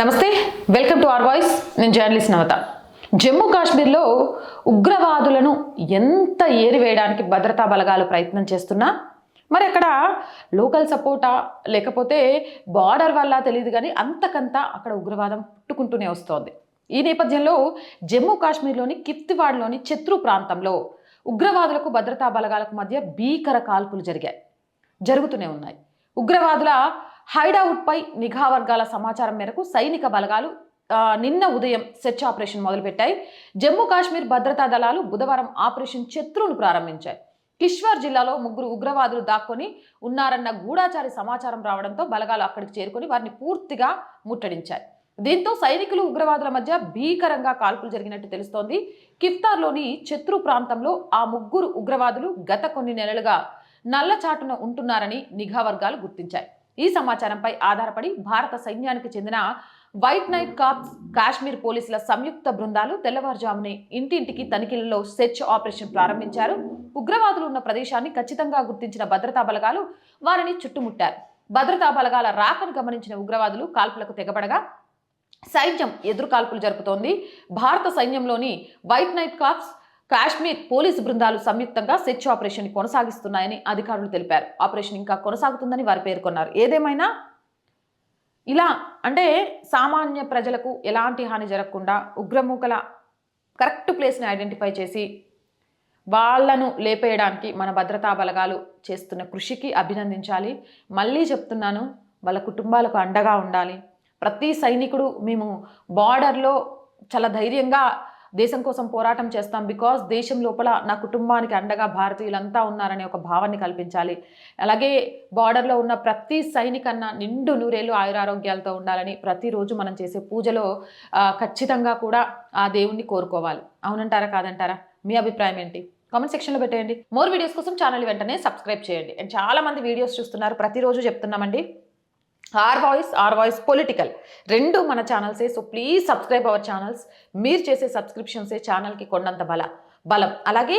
నమస్తే welcome to R voice. నేను journalist Navata. Jammu కాశ్మీర్లో ఉగ్రవాదులను ఎంత ఏరివేయడానికి భద్రతా బలగాలు ప్రయత్నం చేస్తున్నా? మరి అక్కడ లోకల్ సపోర్టా? లేకపోతే బార్డర్ వల్ల తెలియదు కానీ అంతకంతా అక్కడ ఉగ్రవాదం పుట్టుకుంటూనే వస్తోంది. ఈ నేపథ్యంలో జమ్మూ కాశ్మీర్లోని కిఫ్తివాడ్లోని చత్రు ప్రాంతంలో ఉగ్రవాదులకు భద్రతా బలగాలకు మధ్య భీకర కాల్పులు జరిగాయి. జరుగుతూనే ఉన్నాయి. ఉగ్రవాదుల హైడౌట్పై నిఘా వర్గాల సమాచారం మేరకు సైనిక బలగాలు నిన్న ఉదయం సెర్చ్ ఆపరేషన్ మొదలుపెట్టాయి. జమ్మూ కాశ్మీర్ భద్రతా దళాలు బుధవారం ఆపరేషన్ శత్రువును ప్రారంభించాయి. కిష్వార్ జిల్లాలో ముగ్గురు ఉగ్రవాదులు దాక్కొని ఉన్నారన్న గూఢాచారి సమాచారం రావడంతో బలగాలు అక్కడికి చేరుకొని వారిని పూర్తిగా ముట్టడించాయి. దీంతో సైనికులు ఉగ్రవాదుల మధ్య భీకరంగా కాల్పులు జరిగినట్టు తెలుస్తోంది. కిఫ్తార్లోని శత్రు ప్రాంతంలో ఆ ముగ్గురు ఉగ్రవాదులు గత కొన్ని నెలలుగా నల్లచాటున ఉంటున్నారని నిఘా వర్గాలు గుర్తించాయి. ఈ సమాచారంపై ఆధారపడి భారత సైన్యానికి చెందిన వైట్ నైట్ కాప్స్ కాశ్మీర్ పోలీసుల సంయుక్త బృందాలు తెల్లవారుజామునే ఇంటింటికి తనిఖీలలో సెర్చ్ ఆపరేషన్ ప్రారంభించారు. ఉగ్రవాదులు ఉన్న ప్రదేశాన్ని ఖచ్చితంగా గుర్తించిన భద్రతా బలగాలు వారిని చుట్టుముట్టారు. భద్రతా బలగాల రాకను గమనించిన ఉగ్రవాదులు కాల్పులకు తెగబడగా సైన్యం ఎదురు కాల్పులు జరుపుతోంది. భారత సైన్యంలోని white knight corps Kashmir police బృందాలు సంయుక్తంగా సెర్చ్ ఆపరేషన్ కొనసాగిస్తున్నాయని అధికారులు తెలిపారు. ఆపరేషన్ ఇంకా కొనసాగుతుందని వారు పేర్కొన్నారు. ఏదేమైనా? ఇలా అంటే సామాన్య ప్రజలకు ఎలాంటి హాని జరగకుండా ఉగ్రమూకల కరెక్ట్ ప్లేస్ని ఐడెంటిఫై చేసి వాళ్ళను లేపేయడానికి మన భద్రతా బలగాలు చేస్తున్న కృషికి అభినందించాలి. మళ్ళీ చెప్తున్నాను వాళ్ళ కుటుంబాలకు అండగా ఉండాలి. ప్రతి సైనికుడు మేము బార్డర్లో చాలా ధైర్యంగా దేశం కోసం పోరాటం చేస్తాం బికాస్ దేశం లోపల నా కుటుంబానికి అండగా భారతీయులంతా ఉన్నారనే ఒక భావాన్ని కల్పించాలి. అలాగే బార్డర్లో ఉన్న ప్రతి సైనికన్నా నిండు నూరేళ్ళు ఆయురారోగ్యాలతో ఉండాలని ప్రతిరోజు మనం చేసే పూజలో ఖచ్చితంగా కూడా ఆ దేవుణ్ణి కోరుకోవాలి. అవునంటారా కాదంటారా? మీ అభిప్రాయం ఏంటి? కామెంట్ సెక్షన్లో పెట్టేయండి. మోర్ వీడియోస్ కోసం ఛానల్ వెంటనే సబ్స్క్రైబ్ చేయండి. అండ్ చాలా మంది వీడియోస్ చూస్తున్నారు. ప్రతిరోజు చెప్తున్నామండి. R voice R voice political రెండు మన ఛానల్సే so please subscribe our channels మీరు చేసే సబ్స్క్రిప్షన్సే ఛానల్కి కొండంత బల బలం. అలాగే